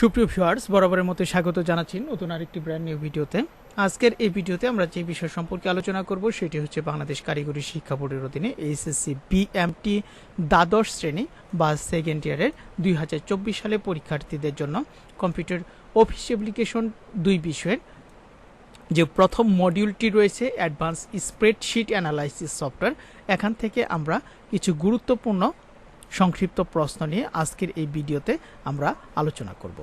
সুপ্রিয় ভিউয়ার্স, বরাবরের মতো স্বাগত জানাচ্ছি নতুন আরেকটি ব্র্যান্ড নিউ ভিডিওতে। আজকের এই ভিডিওতে আমরা যে বিষয় সম্পর্কে আলোচনা করব সেটি হচ্ছে বাংলাদেশ কারিগরি শিক্ষা বোর্ডের অধীনে এইচএসসি বিএমটি দ্বাদশ শ্রেণি বা সেকেন্ড ইয়ারের দুই হাজার চব্বিশ সালে পরীক্ষার্থীদের জন্য কম্পিউটার অফিস অ্যাপ্লিকেশন দুই বিষয়ের যে প্রথম মডিউলটি রয়েছে অ্যাডভান্স স্প্রেডশিট অ্যানালাইসিস সফটওয়্যার এখান থেকে আমরা কিছু গুরুত্বপূর্ণ সংক্ষিপ্ত প্রশ্ন নিয়ে আজকের এই ভিডিওতে আমরা আলোচনা করব।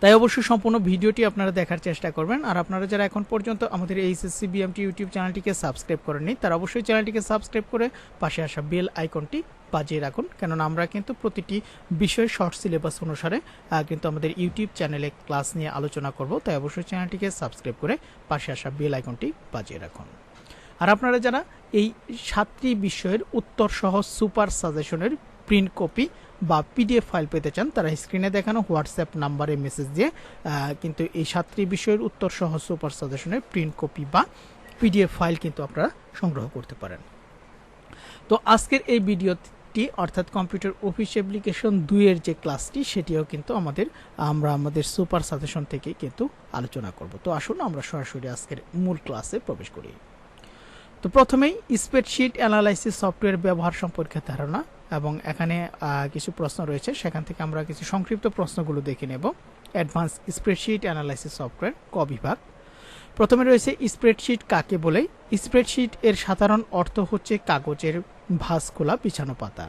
তাই অবশ্যই সম্পূর্ণ ভিডিওটি আপনারা দেখার চেষ্টা করবেন। আর আপনারা যারা এখন পর্যন্ত আমাদের এইচএসসি বিএমটি ইউটিউব চ্যানেলটিকে সাবস্ক্রাইব করেননি, তারা অবশ্যই চ্যানেলটিকে সাবস্ক্রাইব করে পাশে আসা বেল আইকনটি বাজিয়ে রাখুন। কেননা আমরা কিন্তু প্রতিটি বিষয় শর্ট সিলেবাস অনুসারে কিন্তু আমাদের ইউটিউব চ্যানেলে ক্লাস নিয়ে আলোচনা করব। তাই অবশ্যই চ্যানেলটিকে সাবস্ক্রাইব করে পাশে আসা বেল আইকনটি বাজিয়ে রাখুন। আর আপনারা যারা এই সাতটি বিষয়ের উত্তর সহ সুপার সাজেশনের প্রিন্ট কপি বা পিডিএফ ফাইল পেতে চান, তারা স্ক্রিনে দেখানো হোয়াটসঅ্যাপ নাম্বারে মেসেজ দিয়ে কিন্তু এই সাতটি বিষয়ের উত্তর সহ সুপার সাজেশনের প্রিন্ট কপি বা পিডিএফ ফাইল কিন্তু আপনারা সংগ্রহ করতে পারেন। তো আজকের এই ভিডিওটি, অর্থাৎ কম্পিউটার অফিস অ্যাপ্লিকেশন দুইয়ের যে ক্লাসটি সেটিও কিন্তু আমাদের, আমরা আমাদের সুপার সাজেশন থেকে কিন্তু আলোচনা করব। তো আসুন আমরা সরাসরি আজকের মূল ক্লাসে প্রবেশ করি। তো প্রথমেই স্প্রেডশিট অ্যানালাইসিস সফটওয়্যার ব্যবহার সম্পর্কে ধারণা এবং এখানে কিছু প্রশ্ন রয়েছে। সেখান থেকে আমরা কিছু সংক্ষিপ্ত প্রশ্নগুলো দেখে নেব। অ্যাডভান্স স্প্রেডশিট অ্যানালাইসিস সফটওয়্যার ক বিভাগ। প্রথমে রয়েছে স্প্রেডশিট কাকে বলে? স্প্রেডশিট এর সাধারণ অর্থ হচ্ছে কাগজের ভাঁজ খোলা বিছানো পাতা।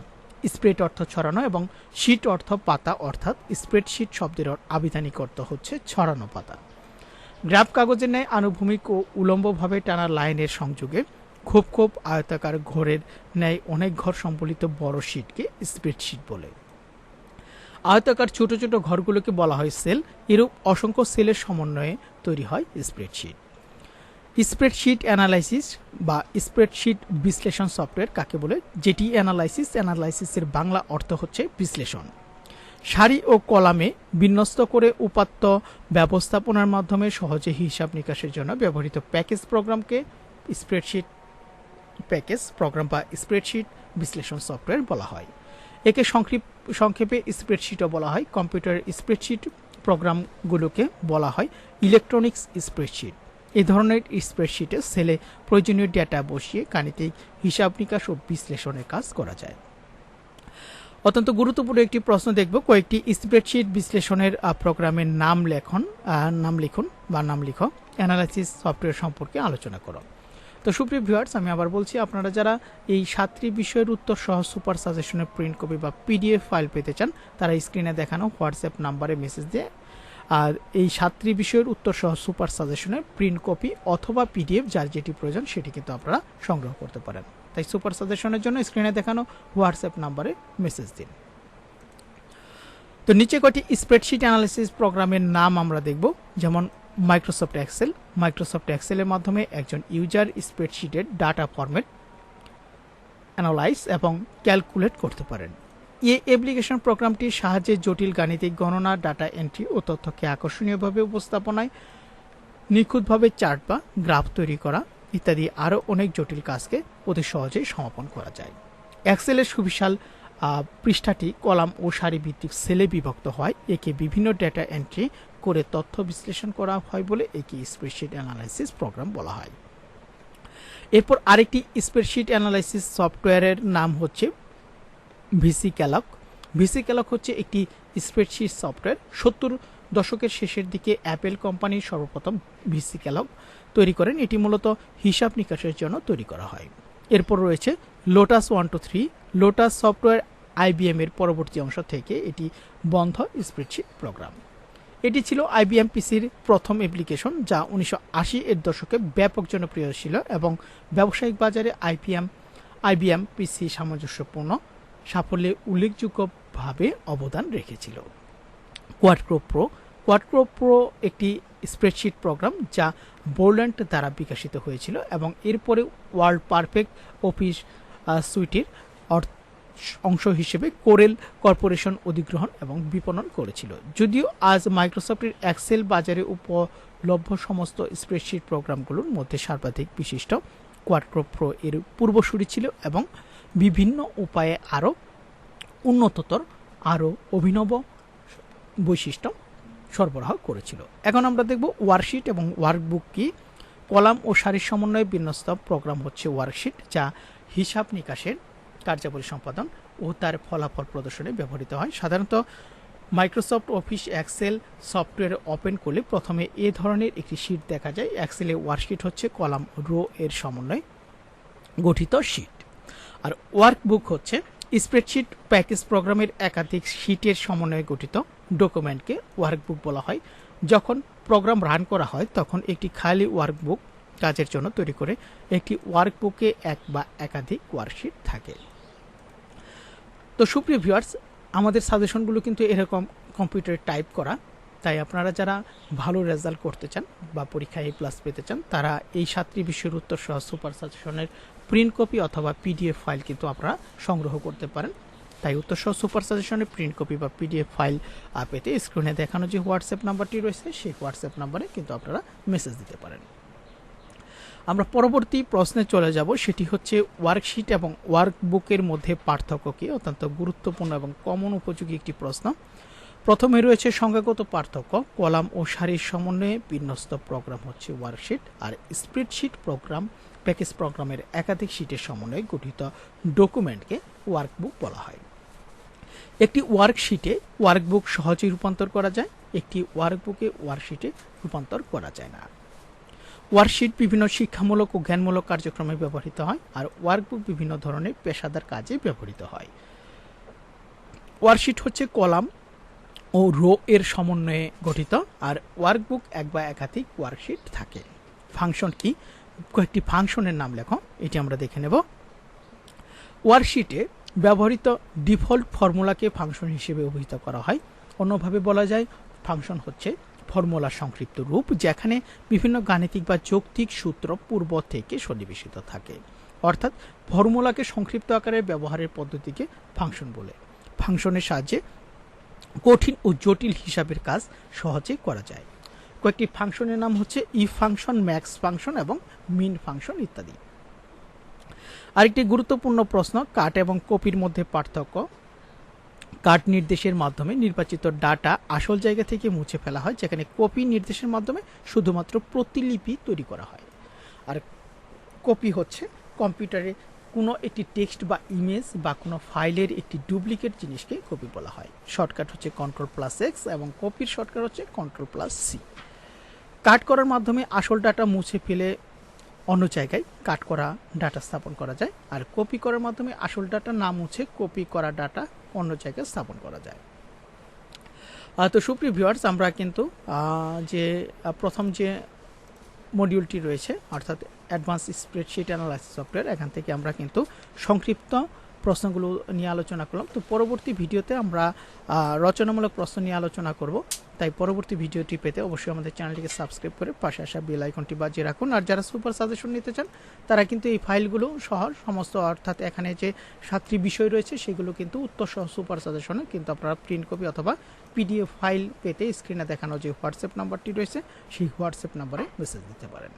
স্প্রেড অর্থ ছড়ানো এবং শিট অর্থ পাতা, অর্থাৎ স্প্রেডশিট শব্দের আবিধানিক অর্থ হচ্ছে ছড়ানো পাতা। গ্রাফ কাগজের ন্যায় আনুভূমিক ও উলম্বভাবে টানা লাইনের সংযোগে খুব খুব আয়তাকার ঘরের ন্যায় অনেক ঘর সম্বলিত বড় শিটকে স্প্রেডশিট বলে। আয়তাকার ছোট ছোট ঘরগুলোকে বলা হয় সেল। এরূপ অসংখ্য সেলের সমন্বয়ে তৈরি হয় স্প্রেডশিট স্প্রেডশিট অ্যানালাইসিস বা স্প্রেডশিট বিশ্লেষণ সফটওয়্যার কাকে বলে? যেটি অ্যানালাইসিস, অ্যানালাইসিসের বাংলা অর্থ হচ্ছে বিশ্লেষণ। সারি ও কলামে বিন্যস্ত করে উপাত্ত ব্যবস্থাপনার মাধ্যমে সহজে হিসাব নিকাশের জন্য ব্যবহৃত প্যাকেজ প্রোগ্রামকে স্প্রেডশিট প্যাকেজ প্রোগ্রাম বা স্প্রেডশিট বিশ্লেষণ সফটওয়্যার বলা হয়। একে সংক্ষিপ সংক্ষেপে স্প্রেডশিটও বলা হয়, কম্পিউটার স্প্রেডশিট প্রোগ্রামগুলোকে বলা হয়, ইলেকট্রনিক্স স্প্রেডশিট। এই ধরনের স্প্রেডশিটে সেলে প্রয়োজনীয় ডেটা বসিয়ে গাণিতিক হিসাব নিকাশ ও বিশ্লেষণের কাজ করা যায়। অত্যন্ত গুরুত্বপূর্ণ একটি প্রশ্ন দেখব, কয়েকটি স্প্রেডশিট বিশ্লেষণের প্রোগ্রামের নাম লেখন নাম লিখুন বা নাম লিখো, অ্যানালাইসিস সফটওয়্যার সম্পর্কে আলোচনা করো। তো সুপ্রিয় ভিউয়ার্স আমি আবার বলছি, আপনারা যারা এই সাতটি বিষয়ের উত্তর সহ সুপার সাজেশনের প্রিন্ট কপি বা পিডিএফ ফাইল পেতে চান, তারা স্ক্রিনে দেখানো হোয়াটসঅ্যাপ নাম্বারে মেসেজ দিয়ে, আর এই সাতটি বিষয়ের উত্তর সহ সুপার সাজেশনের প্রিন্ট কপি অথবা পিডিএফ যার যেটি প্রয়োজন সেটি কিন্তু আপনারা সংগ্রহ করতে পারেন। তাই সুপার সাজেশনের জন্য স্ক্রিনে দেখানো হোয়াটসঅ্যাপ নাম্বারে মেসেজ দিন। তো নিচে কয়টি স্প্রেডশিট অ্যানালিসিস প্রোগ্রামের নাম আমরা দেখব, যেমন মাইক্রোসফট এক্সেল মাইক্রোসফট এক্সেলের মাধ্যমে একজন ইউজার স্প্রেডশিটের ডাটা ফরম্যাট অ্যানালাইজ এবং ক্যালকুলেট করতে পারেন। এই অ্যাপ্লিকেশন প্রোগ্রামটির সাহায্যে জটিল গাণিতিক গণনা ডাটা এন্ট্রি ও তথ্যকে আকর্ষণীয়ভাবে উপস্থাপনায়, নিখুঁতভাবে চার্ট বা গ্রাফ তৈরি করা ইত্যাদি আরও অনেক জটিল কাজকে অতি সহজেই সমাপন করা যায়। এক্সেলের সুবিশাল পৃষ্ঠাটি কলাম ও সারি ভিত্তিক সেলে বিভক্ত হয়। একে বিভিন্ন ডেটা এন্ট্রি করে তথ্য বিশ্লেষণ করা হয় বলে একে স্প্রেডশিট অ্যানালাইসিস প্রোগ্রাম বলা হয়। এরপর আরেকটি স্প্রেডশিট অ্যানালাইসিস সফটওয়্যারের নাম হচ্ছে ভিসি ক্যালক ভিসি ক্যালক হচ্ছে একটি স্প্রেডশিট সফটওয়্যার সত্তর দশকের শেষের দিকে অ্যাপেল কোম্পানি সর্বপ্রথম ভিসি ক্যালক তৈরি করেন। এটি মূলত হিসাব নিকাশের জন্য তৈরি করা হয়। এরপর রয়েছে Lotus one two three Lotus software IBM এর পরবর্তী অংশ থেকে এটি বন্ধ স্প্রেডশিট প্রোগ্রাম। এটি ছিল আইবিএম পিসির প্রথম অ্যাপ্লিকেশন, যা উনিশশো আশি এর দশকে ব্যাপক জনপ্রিয় ছিল এবং ব্যবসায়িক বাজারে আইপিএম আইবিএম পিসি সামঞ্জস্যপূর্ণ, সাফল্যে উল্লেখযোগ্যভাবে অবদান রেখেছিল। কোয়াডক্রো প্রো কোয়াডক্রো প্রো একটি স্প্রেডশিট প্রোগ্রাম, যা বোল্যান্ড দ্বারা বিকশিত হয়েছিল এবং এরপরে ওয়ার্ল্ড পারফেক্ট অফিস সুইটির অর্থ অংশ হিসেবে কোরেল কর্পোরেশন অধিগ্রহণ এবং বিপণন করেছিল। যদিও আজ মাইক্রোসফটের এক্সেল বাজারে উপলভ্য সমস্ত স্প্রেডশিট প্রোগ্রামগুলোর মধ্যে সর্বাধিক বিশিষ্ট কোয়াডক্রো প্রো এর পূর্বসূরি ছিল এবং বিভিন্ন উপায়ে আরও উন্নততর, আরও অভিনব বৈশিষ্ট্য সরবরাহ করেছিল। এখন আমরা দেখব ওয়ার্কশিট এবং ওয়ার্কবুক কি। কলাম ও সারির সমন্বয়ে বিন্যস্ত প্রোগ্রাম হচ্ছে ওয়ার্কশিট, যা হিসাব নিকাশের কার্যাবলী সম্পাদন ও তার ফলাফল প্রদর্শনে ব্যবহৃত হয়। সাধারণত Microsoft Office, Excel software open করলে প্রথমে এ ধরনের একটি শিট দেখা যায়। এক্সেলে ওয়ার্কশিট হচ্ছে কলাম রো এর সমন্বয়ে গঠিত শিট। আর ওয়ার্কবুক হচ্ছে স্প্রেডশিট প্যাকেজ প্রোগ্রামের একাধিক শিটের সমন্বয়ে গঠিত ডকুমেন্টকে ওয়ার্কবুক বলা হয়। যখন প্রোগ্রাম রান করা হয়, তখন একটি খালি ওয়ার্কবুক কাজের জন্য তৈরি করে একটি ওয়ার্কবুকে এক বা একাধিক ওয়ার্কশিট থাকে। তো সুপ্রিয় ভিউয়ার্স আমাদের সাজেশনগুলো কিন্তু এরকম কম্পিউটারে টাইপ করা। তাই আপনারা যারা ভালো রেজাল্ট করতে চান বা পরীক্ষায় এ প্লাস পেতে চান, তারা এই সাতটি বিষয়ের উত্তর সহ সুপার সাজেশনের প্রিন্ট কপি অথবা পিডিএফ ফাইল কিন্তু আপনারা সংগ্রহ করতে পারেন। তাই উত্তর সহ সুপার সাজেশনের প্রিন্ট কপি বা পিডিএফ ফাইল পেতে স্ক্রিনে দেখানো যে হোয়াটসঅ্যাপ নাম্বারটি রয়েছে, সেই হোয়াটসঅ্যাপ নাম্বারে কিন্তু আপনারা মেসেজ দিতে পারেন। আমরা পরবর্তী প্রশ্নে চলে যাব। সেটি হচ্ছে ওয়ার্কশিট এবং ওয়ার্কবুকের মধ্যে পার্থক্য কি? অত্যন্ত গুরুত্বপূর্ণ এবং কমন উপযোগী একটি প্রশ্ন। প্রথমে রয়েছে সংখ্যাগত পার্থক্য। কলাম ও সারির সমন্বয়ে বিন্যস্ত প্রোগ্রাম হচ্ছে ওয়ার্কশিট আর স্প্রেডশিট প্রোগ্রাম প্যাকেজ প্রোগ্রামের একাধিক শিটের সমন্বয়ে গঠিত ডকুমেন্টকে ওয়ার্কবুক বলা হয়। একটি ওয়ার্কশিটে ওয়ার্কবুক সহজেই রূপান্তর করা যায়, একটি ওয়ার্কবুকে ওয়ার্কশিটে রূপান্তর করা যায় না। ওয়ার্কশিট বিভিন্ন শিক্ষামূলক ও জ্ঞানমূলক কার্যক্রমে ব্যবহৃত হয় আর ওয়ার্কবুক বিভিন্ন ধরনের পেশাদার কাজে ব্যবহৃত হয়। ওয়ার্কশিট হচ্ছে কলাম ও রো এর সমন্বয়ে গঠিত আর ওয়ার্কবুক এক বা একাধিক ওয়ার্কশিট থাকে। ফাংশন কি? কয়েকটি ফাংশনের নাম লেখো, এটি আমরা দেখে নেব। ওয়ার্কশিটে ব্যবহৃত ডিফল্ট ফর্মুলাকে ফাংশন হিসেবে অভিহিত করা হয়। অন্যভাবে বলা যায়, ফাংশন হচ্ছে ফর্মুলা সংক্ষিপ্ত রূপ, যেখানে বিভিন্ন গাণিতিক বা যৌক্তিক সূত্র পূর্ব থেকে সন্নিবেশিত থাকে। অর্থাৎ ফর্মুলাকে সংক্ষিপ্ত আকারে ব্যবহারের পদ্ধতিকে ফাংশন বলে। ফাংশনের সাহায্যে কঠিন ও জটিল হিসাবের কাজ সহজে করা যায়। কয়েকটি ফাংশনের নাম হচ্ছে ই ফাংশন ম্যাক্স ফাংশন এবং মিন ফাংশন ইত্যাদি। আরেকটি গুরুত্বপূর্ণ প্রশ্ন কাট এবং কপির মধ্যে পার্থক্য কাট নির্দেশের মাধ্যমে নির্বাচিত ডাটা আসল জায়গা থেকে মুছে ফেলা হয়, যেখানে কপি নির্দেশের মাধ্যমে শুধুমাত্র প্রতিলিপি তৈরি করা হয়। আর কপি হচ্ছে কম্পিউটারে কোনো একটি টেক্সট বা ইমেজ বা কোনো ফাইলের একটি ডুপ্লিকেট জিনিসকে কপি বলা হয়। শর্টকাট হচ্ছে কন্ট্রোল প্লাস এক্স এবং কপির শর্টকাট হচ্ছে কন্ট্রোল প্লাস সি। কাট করার মাধ্যমে আসল ডাটা মুছে ফেলে অন্য জায়গায় কাট করা, ডাটা স্থাপন করা যায়। আর কপি করার মাধ্যমে আসল ডাটা না মুছে কপি করা ডাটা অন্য জায়গায় স্থাপন করা যায়। তো সুপ্রিয় ভিউয়ার্স আমরা কিন্তু যে প্রথম যে মডিউলটি রয়েছে, অর্থাৎ অ্যাডভান্স স্প্রেডশিট অ্যানালাইসিস সফটওয়্যার এখান থেকে আমরা কিন্তু সংক্ষিপ্ত প্রশ্নগুলো নিয়ে আলোচনা করলাম। তো পরবর্তী ভিডিওতে আমরা রচনামূলক প্রশ্ন নিয়ে আলোচনা করব। তাই পরবর্তী ভিডিওটি পেতে অবশ্যই আমাদের চ্যানেলটিকে সাবস্ক্রাইব করে পাশে আসা বেল আইকনটি বাজিয়ে রাখুন। আর যারা সুপার সাজেশন নিতে চান, তারা কিন্তু এই ফাইলগুলো সহ সমস্ত অর্থাৎ এখানে যে সাতটি বিষয় রয়েছে, সেগুলো কিন্তু উত্তর সহ সুপার সাজেশনে কিন্তু আপনারা প্রিন্ট কপি অথবা পিডিএফ ফাইল পেতে স্ক্রিনে দেখানো যে হোয়াটসঅ্যাপ নাম্বারটি রয়েছে, সেই হোয়াটসঅ্যাপ নাম্বারে মেসেজ দিতে পারেন।